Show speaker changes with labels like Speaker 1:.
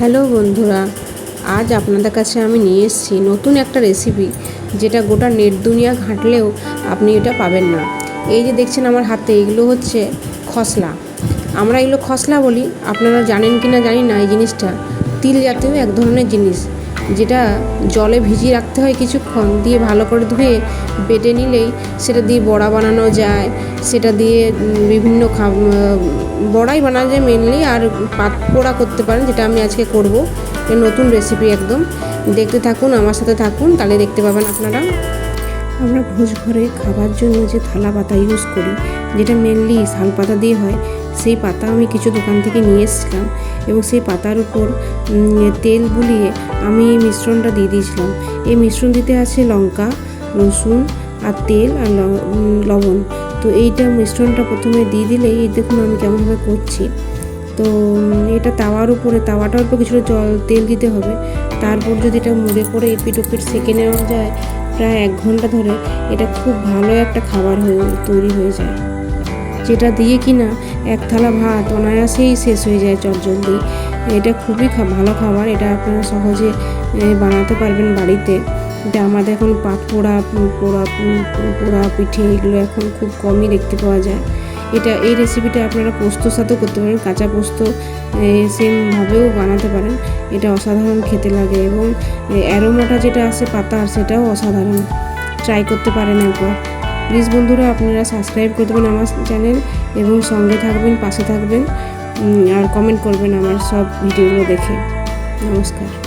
Speaker 1: Hello বন্ধুরা, আজ আপনাদের কাছে আমি নিয়ে এসেছি নতুন একটা রেসিপি যেটা গোটা নেট দুনিয়া ঘাঁটলেও আপনি এটা পাবেন না। এই যে দেখছেন আমার হাতে, এগুলো হচ্ছে খসলা। আমরা এগুলো খসলা বলি, আপনারা জানেন কি না জানি না এই জিনিসটা। তিল জাতীয় এক ধরনের জিনিস। যেটা জলে ভিজিয়ে রাখতে হয় কিছুক্ষণ, দিয়ে ভালো করে ধুয়ে বেটে নিলেই সেটা দিয়ে বড়া বানানো যায়। সেটা দিয়ে বিভিন্ন খা বড়াই বানানো যায় মেনলি আর পাত পোড়া করতে পারেন, যেটা আমি আজকে করব। নতুন রেসিপি একদম। দেখতে থাকুন, আমার সাথে থাকুন, তাহলে দেখতে পাবেন আপনারা। আমরা ভোজ ঘরে খাবার জন্য যে থালা পাতা ইউজ করি, যেটা মেনলি শাল পাতা দিয়ে হয়, সেই পাতা আমি কিছু দোকান থেকে নিয়ে এসেছিলাম। এবং সেই পাতার উপর তেল বুলিয়ে আমি এই মিশ্রণটা দিয়ে দিয়েছিলাম। এই মিশ্রণ দিতে আছে লঙ্কা, রসুন আর তেল আর লবণ। তো এইটা মিশ্রণটা প্রথমে দিয়ে দিলেই এই দেখুন আমি কেমনভাবে করছি। তো এটা তাওয়ার উপরে তাওয়াটার উপর কিছুটা জল, তেল দিতে হবে। তারপর যদি এটা মুড়ে করে এপিট ওপিট সেঁকে নেওয়া যায়, প্রায় এক ঘণ্টা ধরে, এটা খুব ভালো একটা খাবার হয়ে, তৈরি হয়ে যায়। যেটা দিয়ে কিনা এক থালা ভাত অনায়াসেই শেষ হয়ে যায় চটজলদি এটা খুবই ভালো খাবার, এটা আপনারা সহজে বানাতে পারবেন বাড়িতে। এটা আমাদের এখন পাত পোড়া পোড়া পোড়া, পিঠে, এগুলো এখন খুব কমই দেখতে পাওয়া যায়। এটা, এই রেসিপিটা আপনারা পোস্তর সাথেও করতে পারেন, কাঁচা পোস্ত সেমভাবেও বানাতে পারেন। এটা অসাধারণ খেতে লাগে এবং অ্যারোমাটা যেটা আছে পাতার সেটাও অসাধারণ। ট্রাই করতে পারেন একবার। প্লিজ বন্ধুরা আপনারা সাবস্ক্রাইব করে দেবেন আমার চ্যানেল এবং সঙ্গে থাকবেন, পাশে থাকবেন আর কমেন্ট করবেন আমার সব ভিডিওগুলো দেখে। নমস্কার।